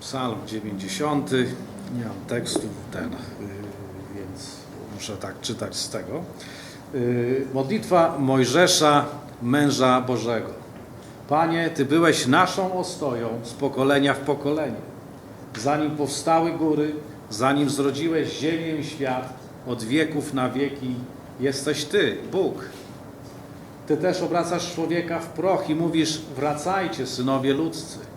Psalm 90. Nie mam tekstu ten, y, więc muszę tak czytać z tego. Y, Modlitwa Mojżesza, męża Bożego. Panie, Ty byłeś naszą ostoją z pokolenia w pokolenie. Zanim powstały góry, zanim zrodziłeś ziemię i świat, od wieków na wieki jesteś Ty, Bóg. Ty też obracasz człowieka w proch i mówisz: Wracajcie, synowie ludzcy.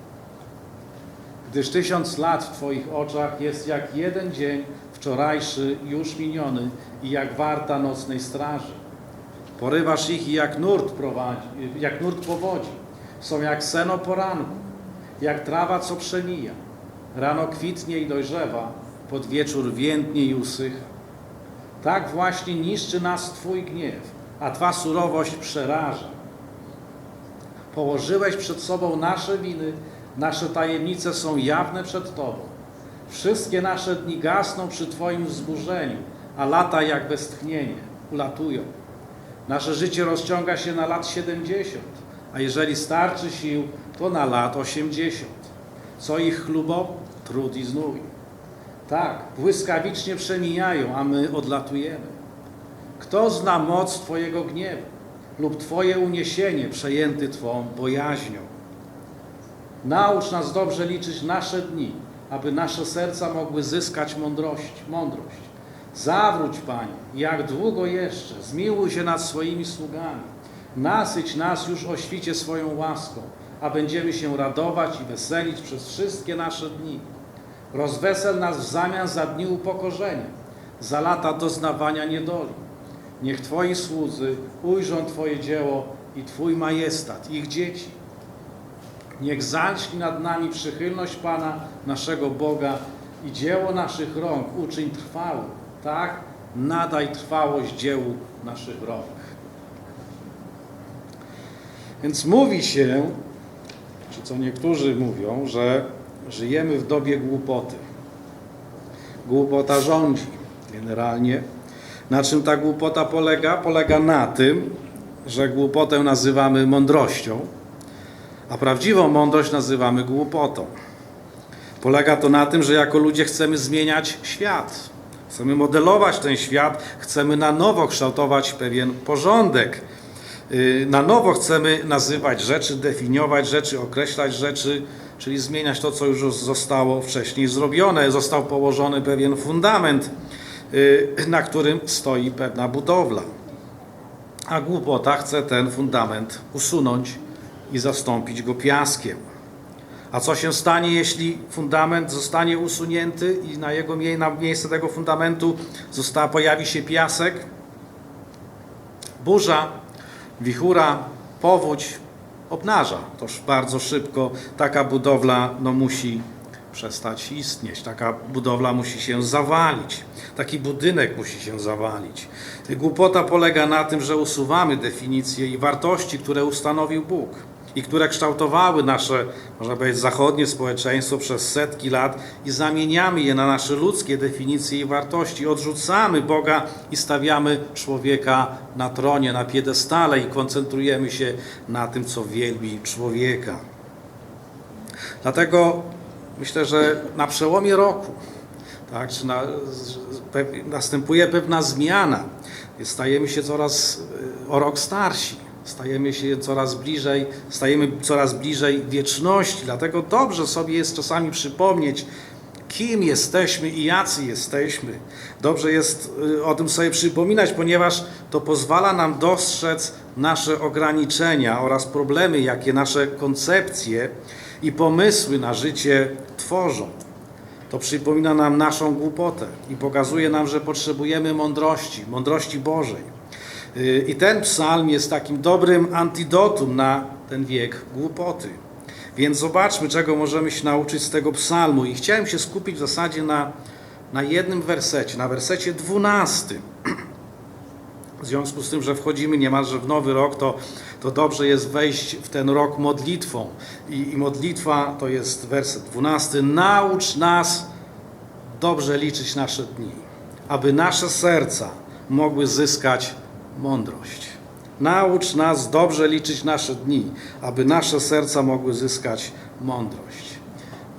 Gdyż tysiąc lat w Twoich oczach jest jak jeden dzień wczorajszy, już miniony i jak warta nocnej straży. Porywasz ich i jak nurt, prowadzi, jak nurt powodzi. Są jak seno poranku, jak trawa, co przemija. Rano kwitnie i dojrzewa, pod wieczór więdnie i usycha. Tak właśnie niszczy nas Twój gniew, a Twa surowość przeraża. Położyłeś przed sobą nasze winy, nasze tajemnice są jawne przed Tobą. Wszystkie nasze dni gasną przy Twoim wzburzeniu, a lata jak westchnienie ulatują. Nasze życie rozciąga się na lat 70, a jeżeli starczy sił, to na lat 80. Co ich chlubo? Trud i znój. Tak, błyskawicznie przemijają, a my odlatujemy. Kto zna moc Twojego gniewu lub Twoje uniesienie przejęty Twą bojaźnią? Naucz nas dobrze liczyć nasze dni, aby nasze serca mogły zyskać mądrość. mądrość. Zawróć, Panie, jak długo jeszcze, zmiłuj się nad swoimi sługami. Nasyć nas już o świcie swoją łaską, a będziemy się radować i weselić przez wszystkie nasze dni. Rozwesel nas w zamian za dni upokorzenia, za lata doznawania niedoli. Niech Twoi słudzy ujrzą Twoje dzieło i Twój majestat, ich dzieci. Niech zacznie nad nami przychylność Pana, naszego Boga i dzieło naszych rąk uczyń trwałym. Tak, nadaj trwałość dziełu naszych rąk. Więc mówi się, czy co niektórzy mówią, że żyjemy w dobie głupoty. Głupota rządzi generalnie. Na czym ta głupota polega? Polega na tym, że głupotę nazywamy mądrością, a prawdziwą mądrość nazywamy głupotą. Polega to na tym, że jako ludzie chcemy zmieniać świat. Chcemy modelować ten świat, chcemy na nowo kształtować pewien porządek. Yy, Na nowo chcemy nazywać rzeczy, definiować rzeczy, określać rzeczy, czyli zmieniać to, co już zostało wcześniej zrobione. Został położony pewien fundament, yy, na którym stoi pewna budowla. A głupota chce ten fundament usunąć i zastąpić go piaskiem. A co się stanie, jeśli fundament zostanie usunięty i na jego na miejsce tego fundamentu została, pojawi się piasek? Burza, wichura, powódź obnaża. Toż bardzo szybko taka budowla no, musi przestać istnieć. Taka budowla musi się zawalić. Taki budynek musi się zawalić. Głupota polega na tym, że usuwamy definicje i wartości, które ustanowił Bóg i które kształtowały nasze, można powiedzieć, zachodnie społeczeństwo przez setki lat i zamieniamy je na nasze ludzkie definicje i wartości. Odrzucamy Boga i stawiamy człowieka na tronie, na piedestale i koncentrujemy się na tym, co wielbi człowieka. Dlatego myślę, że na przełomie roku tak, czy na, następuje pewna zmiana. Stajemy się coraz y, o rok starsi. Stajemy się coraz bliżej, stajemy coraz bliżej wieczności. Dlatego dobrze sobie jest czasami przypomnieć, kim jesteśmy i jacy jesteśmy. Dobrze jest y, o tym sobie przypominać, ponieważ to pozwala nam dostrzec nasze ograniczenia oraz problemy, jakie nasze koncepcje i pomysły na życie tworzą. To przypomina nam naszą głupotę i pokazuje nam, że potrzebujemy mądrości, mądrości Bożej. Yy, I ten psalm jest takim dobrym antidotum na ten wiek głupoty. Więc zobaczmy, czego możemy się nauczyć z tego psalmu. I chciałem się skupić w zasadzie na, na jednym wersecie, na wersecie dwunastym. W związku z tym, że wchodzimy niemalże w nowy rok, to, to dobrze jest wejść w ten rok modlitwą. I, I modlitwa to jest werset 12. Naucz nas dobrze liczyć nasze dni, aby nasze serca mogły zyskać mądrość. Naucz nas dobrze liczyć nasze dni, aby nasze serca mogły zyskać mądrość.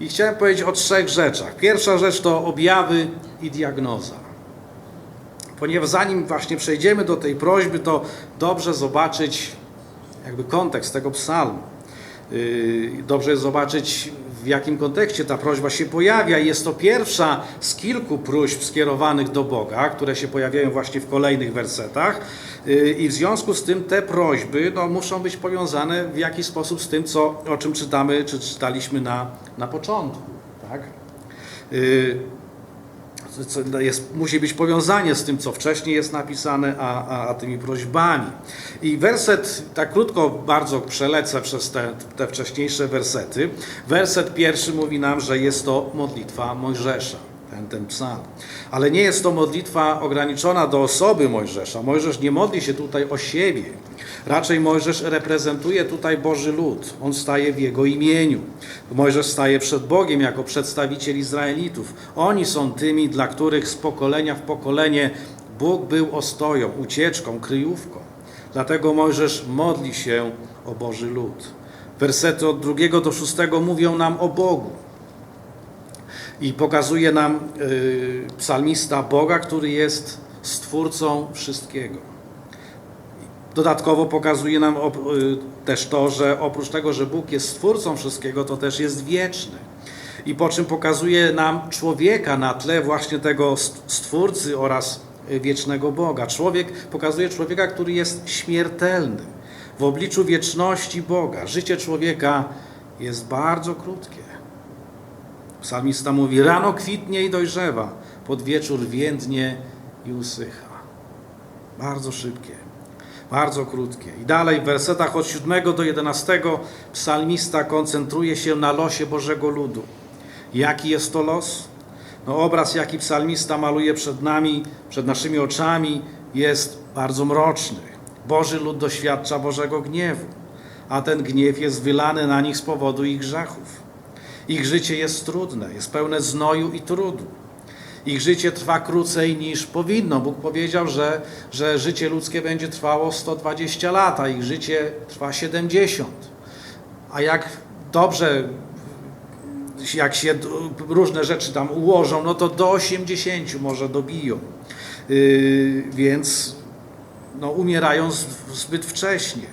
I chciałem powiedzieć o trzech rzeczach. Pierwsza rzecz to objawy i diagnoza. Ponieważ zanim właśnie przejdziemy do tej prośby, to dobrze zobaczyć jakby kontekst tego psalmu. Yy, Dobrze jest zobaczyć, w jakim kontekście ta prośba się pojawia. Jest to pierwsza z kilku próśb skierowanych do Boga, które się pojawiają właśnie w kolejnych wersetach. Yy, I w związku z tym te prośby no, muszą być powiązane w jakiś sposób z tym, co, o czym czytamy, czy czytaliśmy na, na początku. Tak? Co jest, musi być powiązanie z tym, co wcześniej jest napisane, a, a, a tymi prośbami. I werset, tak krótko bardzo przelecę przez te, te wcześniejsze wersety. Werset pierwszy mówi nam, że jest to modlitwa Mojżesza, ten, ten psalm. Ale nie jest to modlitwa ograniczona do osoby Mojżesza. Mojżesz nie modli się tutaj o siebie. Raczej Mojżesz reprezentuje tutaj Boży lud. On staje w jego imieniu. Mojżesz staje przed Bogiem jako przedstawiciel Izraelitów. Oni są tymi, dla których z pokolenia w pokolenie Bóg był ostoją, ucieczką, kryjówką. Dlatego Mojżesz modli się o Boży lud. Wersety od drugiego do szóstego mówią nam o Bogu. I pokazuje nam y, psalmista Boga, który jest stwórcą wszystkiego. Dodatkowo pokazuje nam y, też to, że oprócz tego, że Bóg jest stwórcą wszystkiego, to też jest wieczny. I po czym pokazuje nam człowieka na tle właśnie tego stwórcy oraz wiecznego Boga. Człowiek pokazuje człowieka, który jest śmiertelny w obliczu wieczności Boga. Życie człowieka jest bardzo krótkie. Psalmista mówi: Rano kwitnie i dojrzewa, pod wieczór więdnie i usycha. Bardzo szybkie, bardzo krótkie. I dalej w wersetach od 7 do 11 psalmista koncentruje się na losie Bożego ludu. Jaki jest to los? No, obraz, jaki psalmista maluje przed nami, przed naszymi oczami, jest bardzo mroczny. Boży lud doświadcza Bożego gniewu, a ten gniew jest wylany na nich z powodu ich grzechów. Ich życie jest trudne, jest pełne znoju i trudu. Ich życie trwa krócej niż powinno. Bóg powiedział, że, że życie ludzkie będzie trwało 120 lat, a ich życie trwa 70. A jak dobrze, jak się różne rzeczy tam ułożą, no to do 80 może dobiją. Yy, więc no, umierają zbyt wcześnie.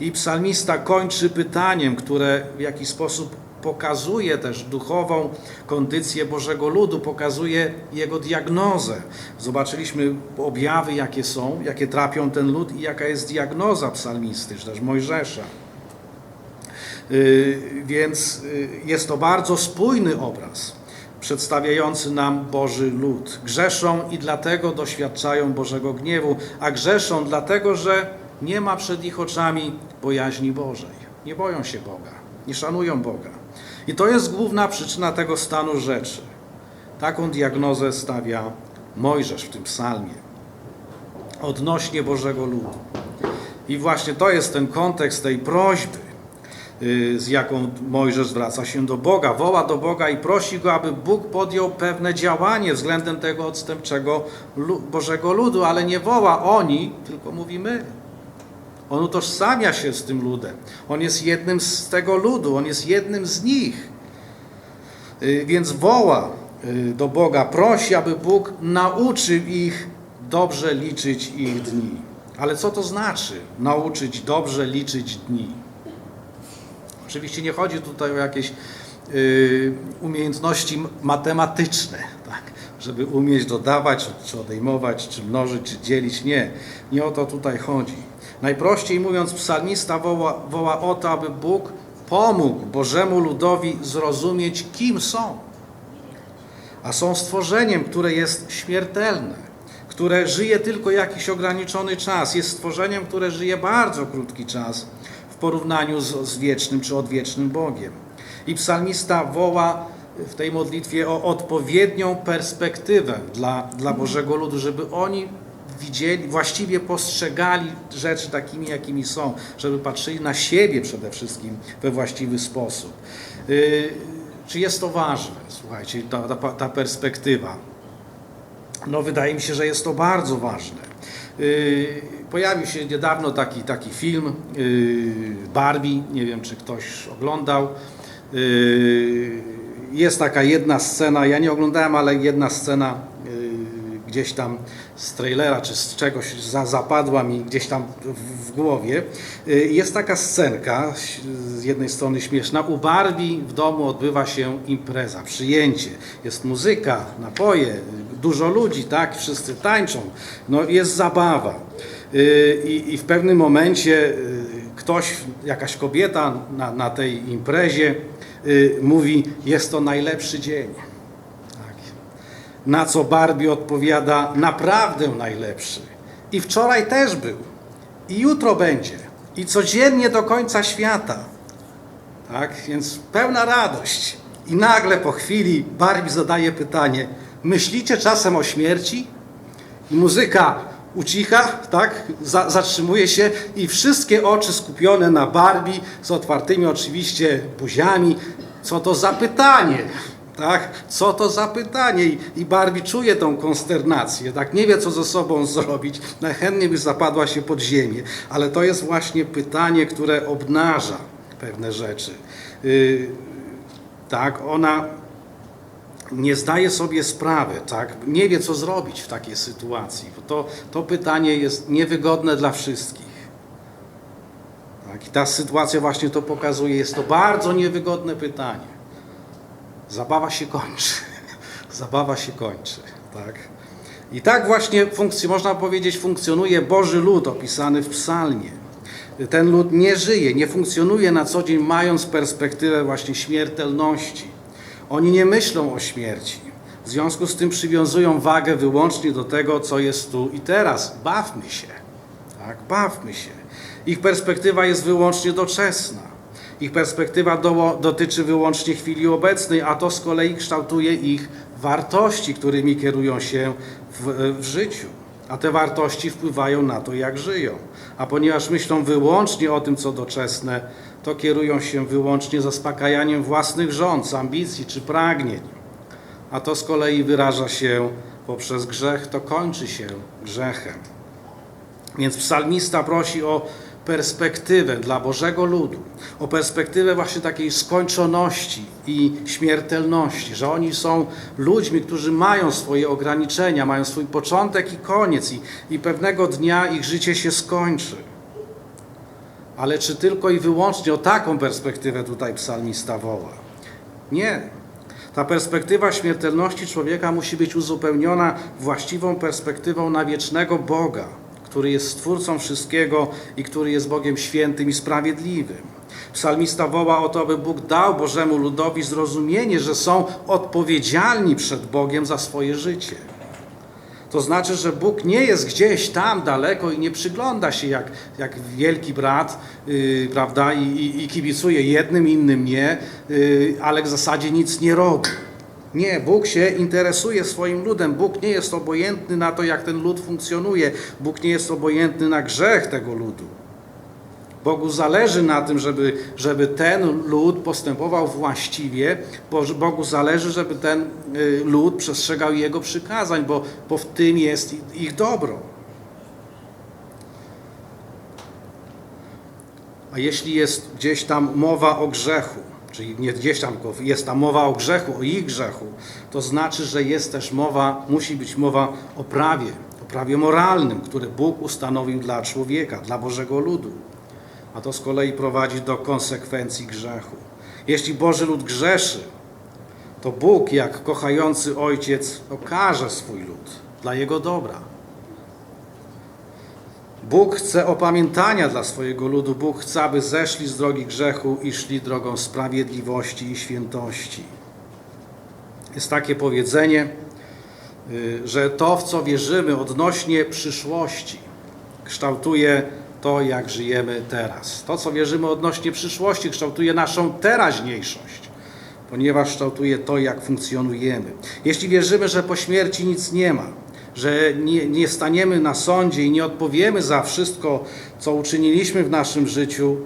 I psalmista kończy pytaniem, które w jakiś sposób pokazuje też duchową kondycję Bożego ludu, pokazuje jego diagnozę. Zobaczyliśmy objawy, jakie są, jakie trapią ten lud i jaka jest diagnoza psalmisty, czy też Mojżesza. Yy, więc yy, jest to bardzo spójny obraz przedstawiający nam Boży lud. Grzeszą i dlatego doświadczają Bożego gniewu, a grzeszą dlatego, że nie ma przed ich oczami bojaźni Bożej. Nie boją się Boga, nie szanują Boga. I to jest główna przyczyna tego stanu rzeczy. Taką diagnozę stawia Mojżesz w tym psalmie odnośnie Bożego ludu. I właśnie to jest ten kontekst tej prośby, z jaką Mojżesz zwraca się do Boga. Woła do Boga i prosi go, aby Bóg podjął pewne działanie względem tego odstępczego Bożego ludu, ale nie woła oni, tylko mówi my. On utożsamia się z tym ludem. On jest jednym z tego ludu, on jest jednym z nich. Więc woła do Boga, prosi, aby Bóg nauczył ich dobrze liczyć ich dni. Ale co to znaczy nauczyć dobrze liczyć dni? Oczywiście nie chodzi tutaj o jakieś yy, umiejętności matematyczne, tak? żeby umieć dodawać, czy odejmować, czy mnożyć, czy dzielić. Nie, nie o to tutaj chodzi. Najprościej mówiąc, psalmista woła, woła o to, aby Bóg pomógł Bożemu ludowi zrozumieć, kim są. A są stworzeniem, które jest śmiertelne, które żyje tylko jakiś ograniczony czas. Jest stworzeniem, które żyje bardzo krótki czas w porównaniu z, z wiecznym czy odwiecznym Bogiem. I psalmista woła w tej modlitwie o odpowiednią perspektywę dla, dla Bożego ludu, żeby oni widzieli, właściwie postrzegali rzeczy takimi, jakimi są, żeby patrzyli na siebie przede wszystkim we właściwy sposób. Yy, czy jest to ważne? Słuchajcie, ta, ta, ta perspektywa. No, wydaje mi się, że jest to bardzo ważne. Yy, pojawił się niedawno taki, taki film yy, Barbie, nie wiem czy ktoś oglądał. Jest taka jedna scena, ja nie oglądałem, ale jedna scena y, gdzieś tam z trailera czy z czegoś za, zapadła mi gdzieś tam w, w głowie. Y, Jest taka scenka, z jednej strony śmieszna. U Barbie w domu odbywa się impreza, przyjęcie. Jest muzyka, napoje, dużo ludzi, tak? Wszyscy tańczą. No jest zabawa. Y, I, I w pewnym momencie y, ktoś, jakaś kobieta na, na tej imprezie mówi, jest to najlepszy dzień. Na co Barbie odpowiada, naprawdę najlepszy. I wczoraj też był. I jutro będzie. I codziennie do końca świata. Tak, więc pełna radość. I nagle po chwili Barbie zadaje pytanie: Myślicie czasem o śmierci? I muzyka ucicha, tak? Za, zatrzymuje się i wszystkie oczy skupione na Barbie z otwartymi oczywiście buziami. Co to za pytanie? Tak? Co to za pytanie? I, I Barbie czuje tą konsternację, tak? Nie wie, co ze sobą zrobić. Najchętniej by zapadła się pod ziemię. Ale to jest właśnie pytanie, które obnaża pewne rzeczy. Yy, tak, ona nie zdaje sobie sprawy, tak? nie wie, co zrobić w takiej sytuacji. Bo to, to pytanie jest niewygodne dla wszystkich. Tak? I ta sytuacja właśnie to pokazuje. Jest to bardzo niewygodne pytanie. Zabawa się kończy. Zabawa się kończy. Tak? I tak właśnie funkcj- można powiedzieć, funkcjonuje Boży lud opisany w psalmie. Ten lud nie żyje, nie funkcjonuje na co dzień, mając perspektywę właśnie śmiertelności. Oni nie myślą o śmierci. W związku z tym przywiązują wagę wyłącznie do tego, co jest tu i teraz. Bawmy się. Tak, bawmy się. Ich perspektywa jest wyłącznie doczesna. Ich perspektywa do, dotyczy wyłącznie chwili obecnej, a to z kolei kształtuje ich wartości, którymi kierują się w, w życiu. A te wartości wpływają na to, jak żyją. A ponieważ myślą wyłącznie o tym, co doczesne, to kierują się wyłącznie zaspokajaniem własnych rząd, ambicji czy pragnień. A to z kolei wyraża się poprzez grzech, to kończy się grzechem. Więc psalmista prosi o perspektywę dla Bożego ludu, o perspektywę właśnie takiej skończoności i śmiertelności, że oni są ludźmi, którzy mają swoje ograniczenia, mają swój początek i koniec i, i pewnego dnia ich życie się skończy. Ale czy tylko i wyłącznie o taką perspektywę tutaj psalmista woła? Nie. Ta perspektywa śmiertelności człowieka musi być uzupełniona właściwą perspektywą na wiecznego Boga, który jest stwórcą wszystkiego i który jest Bogiem świętym i sprawiedliwym. Psalmista woła o to, aby Bóg dał Bożemu ludowi zrozumienie, że są odpowiedzialni przed Bogiem za swoje życie. To znaczy, że Bóg nie jest gdzieś tam daleko i nie przygląda się jak, jak wielki brat, yy, prawda, I, i, i kibicuje jednym, innym nie, yy, ale w zasadzie nic nie robi. Nie, Bóg się interesuje swoim ludem. Bóg nie jest obojętny na to, jak ten lud funkcjonuje. Bóg nie jest obojętny na grzech tego ludu. Bogu zależy na tym, żeby, żeby ten lud postępował właściwie. Bo Bogu zależy, żeby ten y, lud przestrzegał Jego przykazań, bo, bo w tym jest ich dobro. A jeśli jest gdzieś tam mowa o grzechu, czyli nie gdzieś tam, jest tam mowa o grzechu, o ich grzechu, to znaczy, że jest też mowa, musi być mowa o prawie, o prawie moralnym, które Bóg ustanowił dla człowieka, dla Bożego ludu. A to z kolei prowadzi do konsekwencji grzechu. Jeśli Boży lud grzeszy, to Bóg, jak kochający ojciec, okaże swój lud dla jego dobra. Bóg chce opamiętania dla swojego ludu. Bóg chce, aby zeszli z drogi grzechu i szli drogą sprawiedliwości i świętości. Jest takie powiedzenie, y, że to, w co wierzymy odnośnie przyszłości, kształtuje to, jak żyjemy teraz. To, co wierzymy odnośnie przyszłości, kształtuje naszą teraźniejszość, ponieważ kształtuje to, jak funkcjonujemy. Jeśli wierzymy, że po śmierci nic nie ma, że nie, nie staniemy na sądzie i nie odpowiemy za wszystko, co uczyniliśmy w naszym życiu,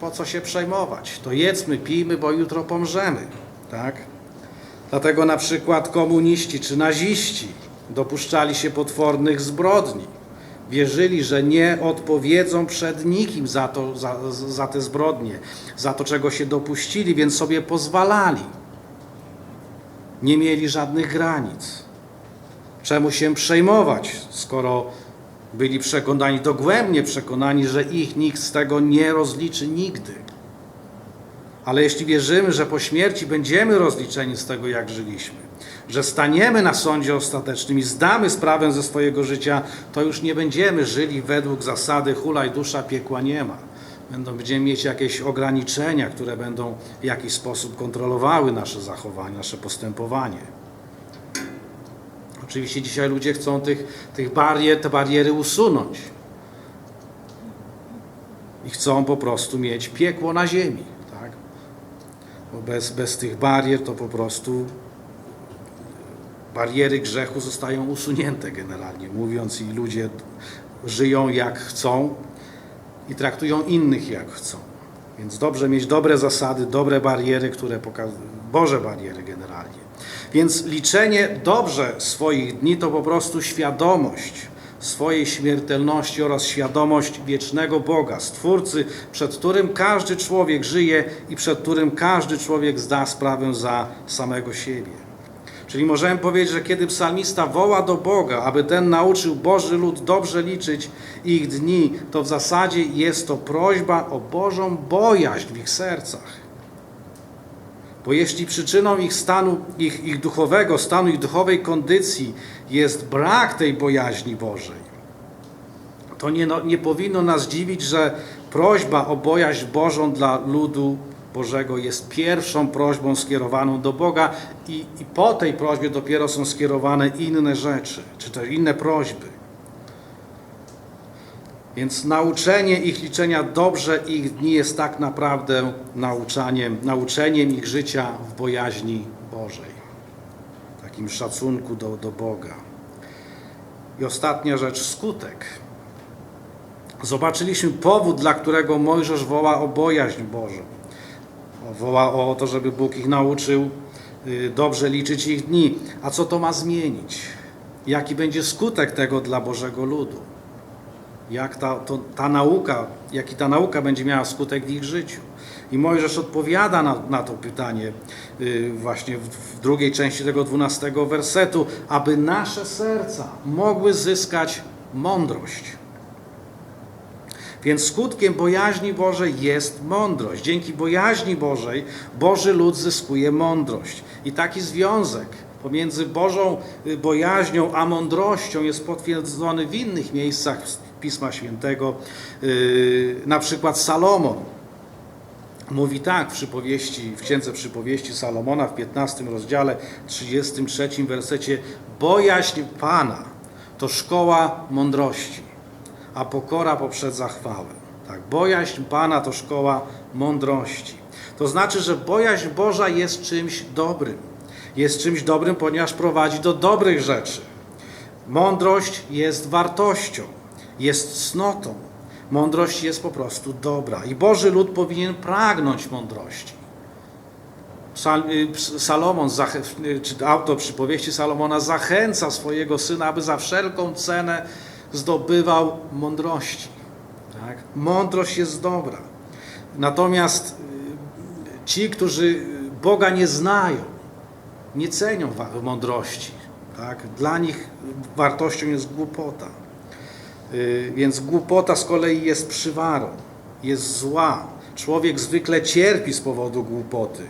po co się przejmować? To jedzmy, pijmy, bo jutro pomrzemy. Tak? Dlatego na przykład komuniści czy naziści dopuszczali się potwornych zbrodni. Wierzyli, że nie odpowiedzą przed nikim za, to, za, za te zbrodnie, za to, czego się dopuścili, więc sobie pozwalali. Nie mieli żadnych granic. Czemu się przejmować, skoro byli przekonani, dogłębnie przekonani, że ich nikt z tego nie rozliczy nigdy. Ale jeśli wierzymy, że po śmierci będziemy rozliczeni z tego, jak żyliśmy, że staniemy na sądzie ostatecznym i zdamy sprawę ze swojego życia, to już nie będziemy żyli według zasady hulaj dusza, piekła nie ma. Będą, będziemy mieć jakieś ograniczenia, które będą w jakiś sposób kontrolowały nasze zachowanie, nasze postępowanie. Oczywiście dzisiaj ludzie chcą tych, tych barier, te bariery usunąć. I chcą po prostu mieć piekło na ziemi. Tak? Bo bez, bez tych barier to po prostu bariery grzechu zostają usunięte generalnie mówiąc i ludzie żyją jak chcą i traktują innych jak chcą. Więc dobrze mieć dobre zasady, dobre bariery, które pokazują, Boże bariery generalnie. Więc liczenie dobrze swoich dni to po prostu świadomość swojej śmiertelności oraz świadomość wiecznego Boga, Stwórcy, przed którym każdy człowiek żyje i przed którym każdy człowiek zda sprawę za samego siebie. Czyli możemy powiedzieć, że kiedy psalmista woła do Boga, aby ten nauczył Boży lud dobrze liczyć ich dni, to w zasadzie jest to prośba o Bożą bojaźń w ich sercach. Bo jeśli przyczyną ich stanu, ich, ich duchowego stanu, ich duchowej kondycji jest brak tej bojaźni Bożej, to nie, no, nie powinno nas dziwić, że prośba o bojaźń Bożą dla ludu Bożego jest pierwszą prośbą skierowaną do Boga i, i po tej prośbie dopiero są skierowane inne rzeczy, czy też inne prośby. Więc nauczenie ich liczenia dobrze ich dni jest tak naprawdę nauczaniem, nauczeniem ich życia w bojaźni Bożej. Takim szacunku do, do Boga. I ostatnia rzecz, skutek. Zobaczyliśmy powód, dla którego Mojżesz woła o bojaźń Bożą. Woła o to, żeby Bóg ich nauczył y, dobrze liczyć ich dni. A co to ma zmienić? Jaki będzie skutek tego dla Bożego ludu? Jak ta, to, ta nauka, jaki ta nauka będzie miała skutek w ich życiu? I Mojżesz odpowiada na, na to pytanie y, właśnie w, w drugiej części tego dwunastego wersetu, aby nasze serca mogły zyskać mądrość. Więc skutkiem bojaźni Bożej jest mądrość. Dzięki bojaźni Bożej Boży lud zyskuje mądrość. I taki związek pomiędzy Bożą y, bojaźnią a mądrością jest potwierdzony w innych miejscach Pisma Świętego. Yy, na przykład Salomon mówi tak w przypowieści, w księdze przypowieści Salomona w 15 rozdziale 33 wersecie bojaźń Pana to szkoła mądrości a pokora poprzedza chwałę. Tak, bojaźń Pana to szkoła mądrości. To znaczy, że bojaźń Boża jest czymś dobrym. Jest czymś dobrym, ponieważ prowadzi do dobrych rzeczy. Mądrość jest wartością, jest cnotą. Mądrość jest po prostu dobra. I Boży lud powinien pragnąć mądrości. Salomon, czy autor przypowieści Salomona zachęca swojego syna, aby za wszelką cenę zdobywał mądrości. Tak? Mądrość jest dobra. Natomiast ci, którzy Boga nie znają, nie cenią mądrości. Tak? Dla nich wartością jest głupota. Więc głupota z kolei jest przywarą, jest zła. Człowiek zwykle cierpi z powodu głupoty.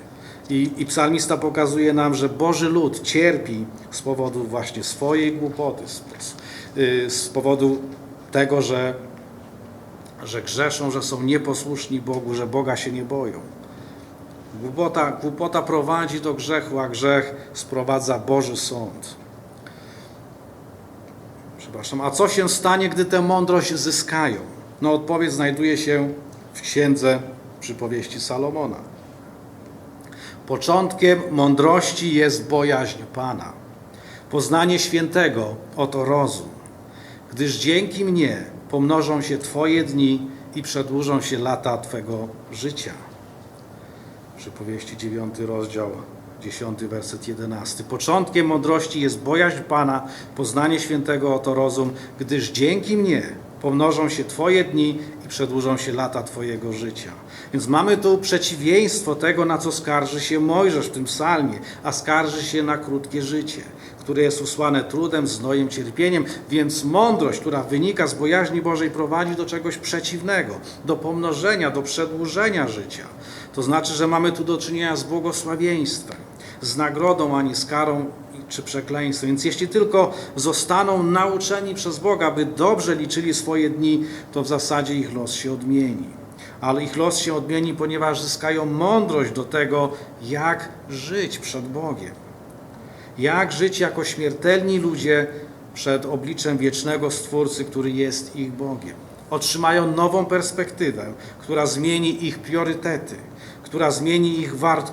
I, I psalmista pokazuje nam, że Boży lud cierpi z powodu właśnie swojej głupoty, z, z powodu tego, że, że grzeszą, że są nieposłuszni Bogu, że Boga się nie boją. Głupota, głupota prowadzi do grzechu, a grzech sprowadza Boży sąd. Przepraszam, a co się stanie, gdy tę mądrość zyskają? No odpowiedź znajduje się w księdze przypowieści Salomona. Początkiem mądrości jest bojaźń Pana. Poznanie świętego oto rozum gdyż dzięki mnie pomnożą się Twoje dni i przedłużą się lata Twego życia. Przypowieści 9 rozdział, 10 werset 11. Początkiem mądrości jest bojaźń Pana, poznanie świętego oto rozum, gdyż dzięki mnie pomnożą się Twoje dni i przedłużą się lata Twojego życia. Więc mamy tu przeciwieństwo tego, na co skarży się Mojżesz w tym psalmie, a skarży się na krótkie życie, które jest usłane trudem, znojem, cierpieniem, więc mądrość, która wynika z bojaźni Bożej, prowadzi do czegoś przeciwnego, do pomnożenia, do przedłużenia życia. To znaczy, że mamy tu do czynienia z błogosławieństwem, z nagrodą, ani z karą czy przekleństwem. Więc jeśli tylko zostaną nauczeni przez Boga, by dobrze liczyli swoje dni, to w zasadzie ich los się odmieni. Ale ich los się odmieni, ponieważ zyskają mądrość do tego, jak żyć przed Bogiem. Jak żyć jako śmiertelni ludzie przed obliczem wiecznego Stwórcy, który jest ich Bogiem. Otrzymają nową perspektywę, która zmieni ich priorytety, która zmieni ich, wart,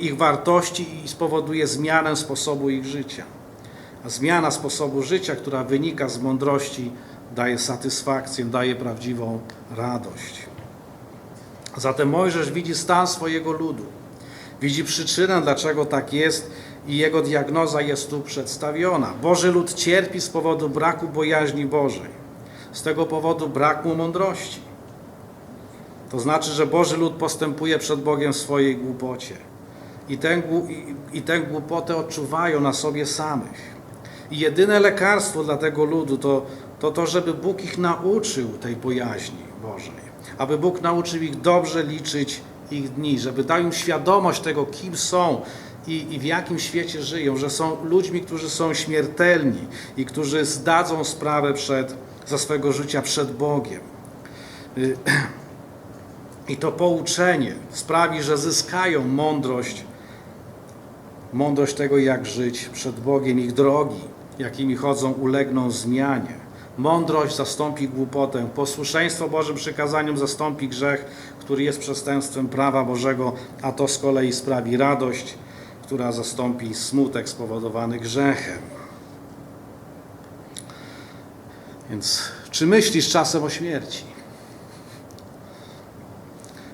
ich wartości i spowoduje zmianę sposobu ich życia. A zmiana sposobu życia, która wynika z mądrości, daje satysfakcję, daje prawdziwą radość. Zatem Mojżesz widzi stan swojego ludu, widzi przyczynę, dlaczego tak jest i jego diagnoza jest tu przedstawiona. Boży lud cierpi z powodu braku bojaźni Bożej. Z tego powodu brak mu mądrości. To znaczy, że Boży lud postępuje przed Bogiem w swojej głupocie. I tę, i, tę głupotę odczuwają na sobie samych. I jedyne lekarstwo dla tego ludu to, to to, żeby Bóg ich nauczył tej bojaźni Bożej. Aby Bóg nauczył ich dobrze liczyć ich dni, żeby dał im świadomość tego, kim są i, i w jakim świecie żyją, że są ludźmi, którzy są śmiertelni i którzy zdadzą sprawę przed, za swego życia przed Bogiem. I to pouczenie sprawi, że zyskają mądrość, mądrość tego, jak żyć przed Bogiem. Ich drogi, jakimi chodzą, ulegną zmianie. Mądrość zastąpi głupotę, posłuszeństwo Bożym przykazaniom zastąpi grzech, który jest przestępstwem prawa Bożego, a to z kolei sprawi radość, która zastąpi smutek spowodowany grzechem. Więc czy myślisz czasem o śmierci?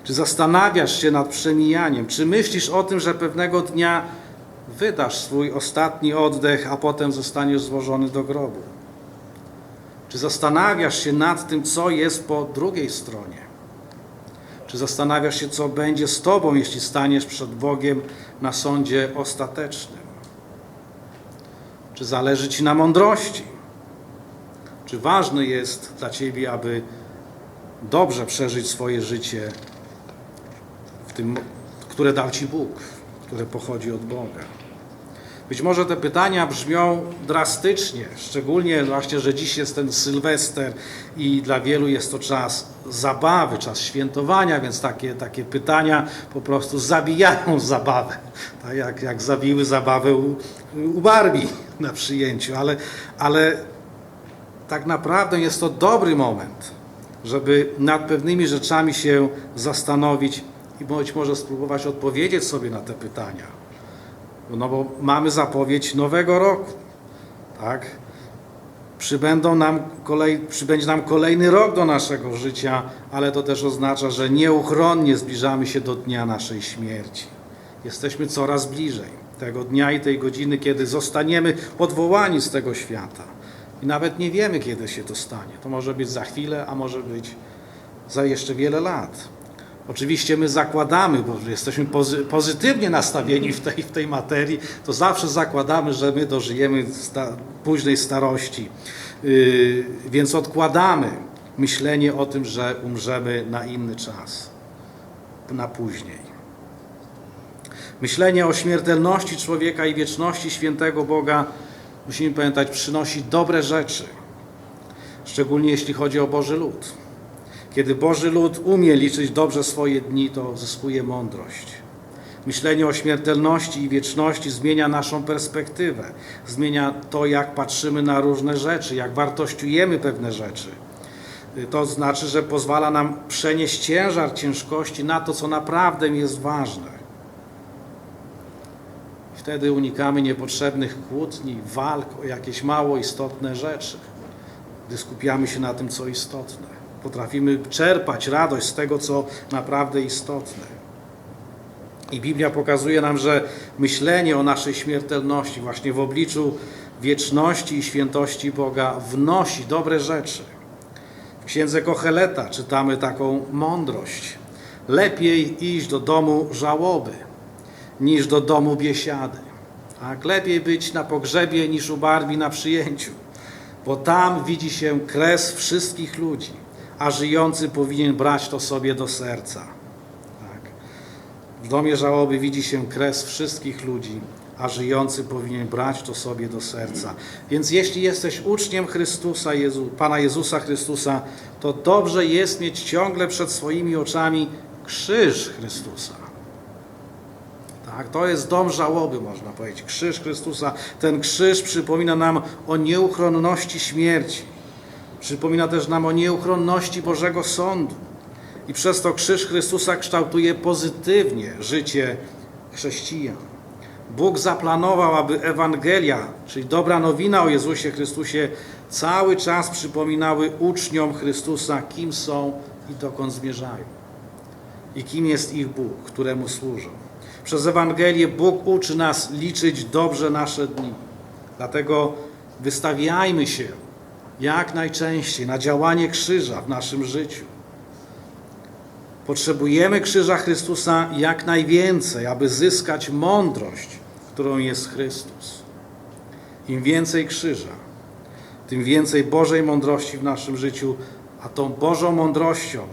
Czy zastanawiasz się nad przemijaniem? Czy myślisz o tym, że pewnego dnia wydasz swój ostatni oddech, a potem zostaniesz złożony do grobu? Czy zastanawiasz się nad tym, co jest po drugiej stronie? Czy zastanawiasz się, co będzie z Tobą, jeśli staniesz przed Bogiem na sądzie ostatecznym? Czy zależy Ci na mądrości? Czy ważne jest dla Ciebie, aby dobrze przeżyć swoje życie, tym, które dał Ci Bóg, które pochodzi od Boga? Być może te pytania brzmią drastycznie, szczególnie właśnie, że dziś jest ten Sylwester i dla wielu jest to czas zabawy, czas świętowania, więc takie, takie pytania po prostu zabijają zabawę. Tak jak, jak zabiły zabawę u, u Barbie na przyjęciu, ale, ale tak naprawdę jest to dobry moment, żeby nad pewnymi rzeczami się zastanowić i być może spróbować odpowiedzieć sobie na te pytania. No bo mamy zapowiedź nowego roku, tak? Przybędą nam kolej, przybędzie nam kolejny rok do naszego życia, ale to też oznacza, że nieuchronnie zbliżamy się do dnia naszej śmierci. Jesteśmy coraz bliżej tego dnia i tej godziny, kiedy zostaniemy odwołani z tego świata. I nawet nie wiemy, kiedy się to stanie. To może być za chwilę, a może być za jeszcze wiele lat. Oczywiście my zakładamy, bo jesteśmy pozytywnie nastawieni w tej, w tej materii, to zawsze zakładamy, że my dożyjemy sta późnej starości. Yy, więc odkładamy myślenie o tym, że umrzemy na inny czas, na później. Myślenie o śmiertelności człowieka i wieczności świętego Boga, musimy pamiętać, przynosi dobre rzeczy, szczególnie jeśli chodzi o Boży lud. Kiedy Boży lud umie liczyć dobrze swoje dni, to zyskuje mądrość. Myślenie o śmiertelności i wieczności zmienia naszą perspektywę, zmienia to, jak patrzymy na różne rzeczy, jak wartościujemy pewne rzeczy. To znaczy, że pozwala nam przenieść ciężar ciężkości na to, co naprawdę jest ważne. Wtedy unikamy niepotrzebnych kłótni, walk o jakieś mało istotne rzeczy, gdy skupiamy się na tym, co istotne. Potrafimy czerpać radość z tego, co naprawdę istotne. I Biblia pokazuje nam, że myślenie o naszej śmiertelności właśnie w obliczu wieczności i świętości Boga wnosi dobre rzeczy. W księdze Kocheleta czytamy taką mądrość. Lepiej iść do domu żałoby niż do domu biesiady. Tak? Lepiej być na pogrzebie niż u na przyjęciu, bo tam widzi się kres wszystkich ludzi, a żyjący powinien brać to sobie do serca. Tak? W domie żałoby widzi się kres wszystkich ludzi, a żyjący powinien brać to sobie do serca. Więc jeśli jesteś uczniem Chrystusa, Jezu, Pana Jezusa Chrystusa, to dobrze jest mieć ciągle przed swoimi oczami krzyż Chrystusa. Tak, to jest dom żałoby, można powiedzieć. Krzyż Chrystusa. Ten krzyż przypomina nam o nieuchronności śmierci. Przypomina też nam o nieuchronności Bożego Sądu. I przez to krzyż Chrystusa kształtuje pozytywnie życie chrześcijan. Bóg zaplanował, aby Ewangelia, czyli dobra nowina o Jezusie Chrystusie, cały czas przypominały uczniom Chrystusa, kim są i dokąd zmierzają. I kim jest ich Bóg, któremu służą. Przez Ewangelię Bóg uczy nas liczyć dobrze nasze dni. Dlatego wystawiajmy się jak najczęściej na działanie krzyża w naszym życiu. Potrzebujemy krzyża Chrystusa jak najwięcej, aby zyskać mądrość, którą jest Chrystus. Im więcej krzyża, tym więcej Bożej mądrości w naszym życiu, a tą Bożą mądrością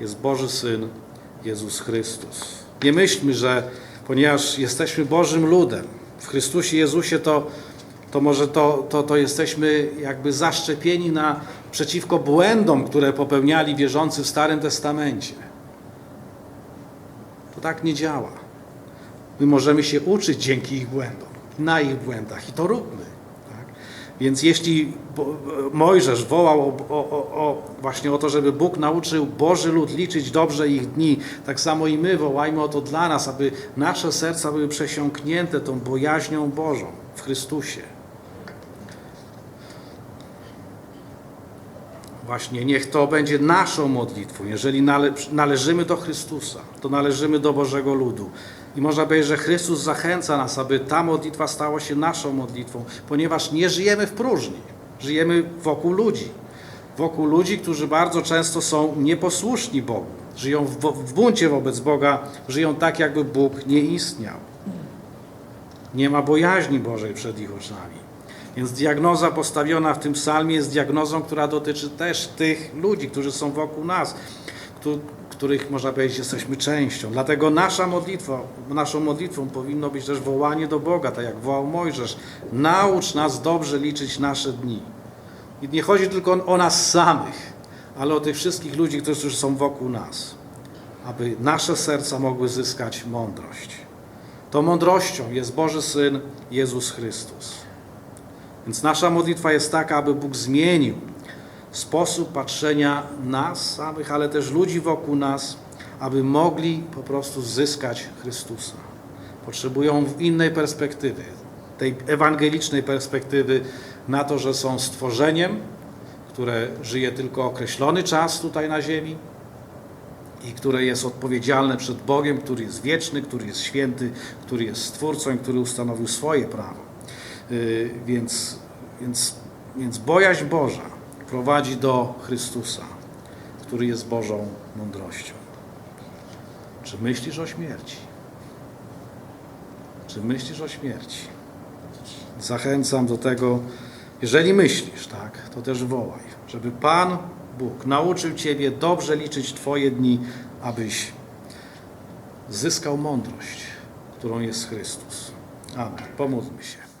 jest Boży Syn Jezus Chrystus. Nie myślmy, że ponieważ jesteśmy Bożym ludem, w Chrystusie Jezusie, to, to może to, to, to jesteśmy jakby zaszczepieni na, przeciwko błędom, które popełniali wierzący w Starym Testamencie. To tak nie działa. My możemy się uczyć dzięki ich błędom, na ich błędach i to róbmy. Tak? Więc jeśli Mojżesz wołał o, o, o, właśnie o to, żeby Bóg nauczył Boży lud liczyć dobrze ich dni, tak samo i my wołajmy o to dla nas, aby nasze serca były przesiąknięte tą bojaźnią Bożą w Chrystusie. Właśnie niech to będzie naszą modlitwą. Jeżeli nale, należymy do Chrystusa, to należymy do Bożego ludu. I można powiedzieć, że Chrystus zachęca nas, aby ta modlitwa stała się naszą modlitwą, ponieważ nie żyjemy w próżni. Żyjemy wokół ludzi. Wokół ludzi, którzy bardzo często są nieposłuszni Bogu. Żyją w, w buncie wobec Boga, żyją tak, jakby Bóg nie istniał. Nie ma bojaźni Bożej przed ich oczami. Więc diagnoza postawiona w tym psalmie jest diagnozą, która dotyczy też tych ludzi, którzy są wokół nas, któ- których można powiedzieć jesteśmy częścią. Dlatego nasza modlitwa, naszą modlitwą powinno być też wołanie do Boga, tak jak wołał Mojżesz. Naucz nas dobrze liczyć nasze dni. I nie chodzi tylko o nas samych, ale o tych wszystkich ludzi, którzy są wokół nas, aby nasze serca mogły zyskać mądrość. Tą mądrością jest Boży Syn Jezus Chrystus. Więc nasza modlitwa jest taka, aby Bóg zmienił sposób patrzenia nas samych, ale też ludzi wokół nas, aby mogli po prostu zyskać Chrystusa. Potrzebują innej perspektywy, tej ewangelicznej perspektywy na to, że są stworzeniem, które żyje tylko określony czas tutaj na ziemi i które jest odpowiedzialne przed Bogiem, który jest wieczny, który jest święty, który jest Stwórcą i który ustanowił swoje prawo. Yy, Więc, więc, więc bojaźń Boża prowadzi do Chrystusa, który jest Bożą mądrością. Czy myślisz o śmierci? Czy myślisz o śmierci? Zachęcam do tego, jeżeli myślisz, tak, to też wołaj, żeby Pan Bóg nauczył Ciebie dobrze liczyć Twoje dni, abyś zyskał mądrość, którą jest Chrystus. Amen. Pomódlmy się.